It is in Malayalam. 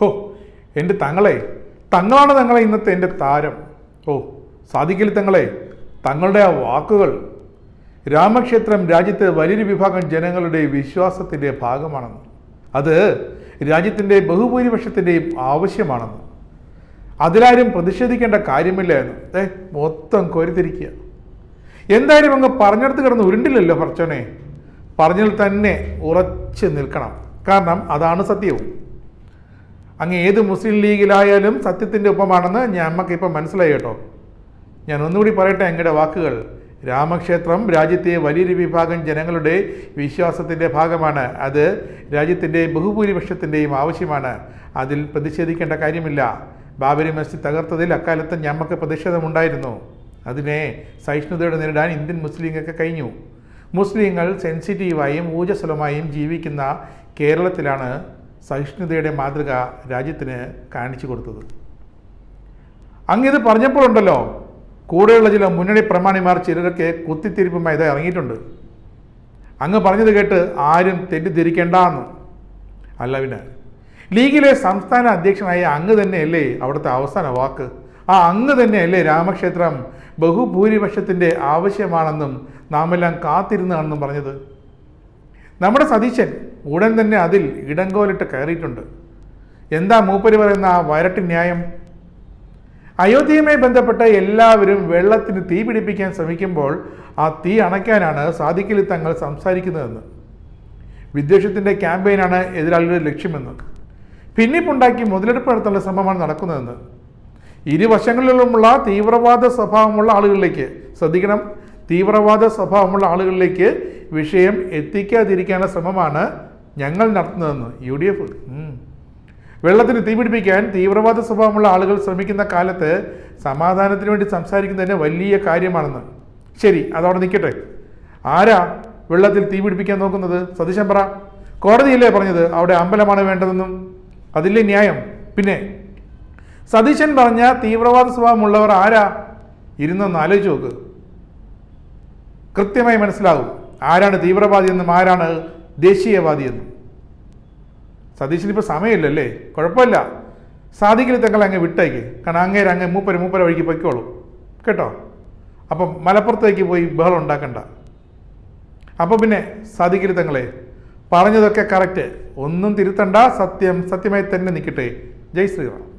ഹോ എന്റെ തങ്ങളെ തങ്ങളാണ് തങ്ങളെ ഇന്നത്തെ എന്റെ താരം. ഓ സാധിക്കില്ല തങ്ങളെ തങ്ങളുടെ ആ വാക്കുകൾ. രാമക്ഷേത്രം രാജ്യത്തെ വലിയൊരു വിഭാഗം ജനങ്ങളുടെ വിശ്വാസത്തിന്റെ ഭാഗമാണെന്ന്. അത് രാജ്യത്തിന്റെ ബഹുഭൂരിപക്ഷത്തിന്റെയും ആവശ്യമാണെന്ന്. അതിലാരും പ്രതിഷേധിക്കേണ്ട കാര്യമില്ല എന്ന്. ഏ മൊത്തം കോരിത്തിരിക്കുക. എന്തായാലും അങ്ങ് പറഞ്ഞെടുത്ത് കിടന്ന് ഉരുണ്ടില്ലല്ലോ പറച്ചോനെ. പറഞ്ഞതിൽ തന്നെ ഉറച്ചു നിൽക്കണം. കാരണം അതാണ് സത്യവും. അങ്ങ് ഏത് മുസ്ലിം ലീഗിലായാലും സത്യത്തിന്റെ ഒപ്പമാണെന്ന് ഞമ്മക്ക് ഇപ്പം മനസ്സിലായി കേട്ടോ. ഞാൻ ഒന്നുകൂടി പറയട്ടെ അങ്ങയുടെ വാക്കുകൾ. രാമക്ഷേത്രം രാജ്യത്തെ വലിയൊരു വിഭാഗം ജനങ്ങളുടെ വിശ്വാസത്തിന്റെ ഭാഗമാണ്. അത് രാജ്യത്തിന്റെ ബഹുഭൂരിപക്ഷത്തിന്റെയും ആവശ്യമാണ്. അതിൽ പ്രതിഷേധിക്കേണ്ട കാര്യമില്ല. ബാബരി മസ്ജിദ് തകർത്തതിൽ അക്കാലത്ത് ഞമ്മക്ക് പ്രതിഷേധമുണ്ടായിരുന്നു. അതിനെ സഹിഷ്ണുതയോടെ നേരിടാൻ ഇന്ത്യൻ മുസ്ലിങ്ങൾക്ക് കഴിഞ്ഞു. മുസ്ലിങ്ങൾ സെൻസിറ്റീവായും ഊർജസ്വലമായും ജീവിക്കുന്ന കേരളത്തിലാണ് സഹിഷ്ണുതയുടെ മാതൃക രാജ്യത്തിന് കാണിച്ചു കൊടുത്തത്. അങ്ങിത് പറഞ്ഞപ്പോഴുണ്ടല്ലോ കൂടെയുള്ള ചില മുന്നണി പ്രമാണിമാർ ചിലരൊക്കെ കുത്തിത്തിരിപ്പുമായി ഇത് ഇറങ്ങിയിട്ടുണ്ട്. അങ്ങ് പറഞ്ഞത് കേട്ട് ആരും തെറ്റിദ്ധരിക്കേണ്ട എന്ന് അല്ല പിന്നെ ലീഗിലെ സംസ്ഥാന അധ്യക്ഷനായ അങ്ങ് തന്നെയല്ലേ അവിടുത്തെ അവസാന വാക്ക്? ആ അങ്ങ് തന്നെയല്ലേ രാമക്ഷേത്രം ബഹുഭൂരിപക്ഷത്തിന്റെ ആവശ്യമാണെന്നും നാമെല്ലാം കാത്തിരുന്നാണെന്നും പറഞ്ഞത്. നമ്മുടെ സതീശൻ ഉടൻ തന്നെ അതിൽ ഇടങ്കോലിട്ട് കയറിയിട്ടുണ്ട്. എന്താ മൂപ്പര് പറയുന്ന ആ വരട്ട് ന്യായം? അയോധ്യയുമായി ബന്ധപ്പെട്ട എല്ലാവരും വെള്ളത്തിന് തീ പിടിപ്പിക്കാൻ ശ്രമിക്കുമ്പോൾ ആ തീ അണയ്ക്കാനാണ് സാധിക്കലി തങ്ങൾ സംസാരിക്കുന്നതെന്ന്. വിദ്വേഷത്തിന്റെ ക്യാമ്പയിനാണ് എതിരാളിയുടെ ലക്ഷ്യമെന്ന്. ഭിന്നിപ്പുണ്ടാക്കി മുതലെടുപ്പ് നടത്താനുള്ള ശ്രമമാണ് നടക്കുന്നതെന്ന്. ഇരുവശങ്ങളിലുമുള്ള തീവ്രവാദ സ്വഭാവമുള്ള ആളുകളിലേക്ക് ശ്രദ്ധിക്കണം. തീവ്രവാദ സ്വഭാവമുള്ള ആളുകളിലേക്ക് വിഷയം എത്തിക്കാതിരിക്കാനുള്ള ശ്രമമാണ് ഞങ്ങൾ നടത്തുന്നതെന്ന് യു ഡി എഫ്. വെള്ളത്തിന് തീപിടിപ്പിക്കാൻ തീവ്രവാദ സ്വഭാവമുള്ള ആളുകൾ ശ്രമിക്കുന്ന കാലത്ത് സമാധാനത്തിന് വേണ്ടി സംസാരിക്കുന്നത് തന്നെ വലിയ കാര്യമാണെന്ന്. ശരി അതവിടെ നിൽക്കട്ടെ. ആരാ വെള്ളത്തിൽ തീപിടിപ്പിക്കാൻ നോക്കുന്നത്? സതീശൻ പറ. കോടതിയല്ലേ പറഞ്ഞത് അവിടെ അമ്പലമാണ് വേണ്ടതെന്നും? അതില്ലേ ന്യായം? പിന്നെ സതീശൻ പറഞ്ഞ തീവ്രവാദ സ്വഭാവമുള്ളവർ ആരാ? ഇരുന്നൊന്ന് ആലോചിച്ച് നോക്ക്. കൃത്യമായി മനസ്സിലാകും ആരാണ് തീവ്രവാദി എന്നും ആരാണ് ദേശീയവാദി എന്നും. സതീശന് ഇപ്പോൾ സമയമില്ലല്ലേ? കുഴപ്പമില്ല. സാധിക്കൽ തങ്ങൾ അങ്ങ് വിട്ടേക്ക്. കാരണം അങ്ങേര് അങ്ങ് മൂപ്പര് മൂപ്പര വഴിക്ക് പൊയ്ക്കോളൂ. കേട്ടോ? അപ്പം മലപ്പുറത്തേക്ക് പോയി ബഹളം ഉണ്ടാക്കണ്ട. അപ്പം പിന്നെ സാധിക്കൽ തങ്ങളെ പറഞ്ഞതൊക്കെ കറക്റ്റ് ഒന്നും തിരുത്തണ്ട. സത്യം സത്യമായി തന്നെ നിൽക്കട്ടെ. ജയ് ശ്രീറാം.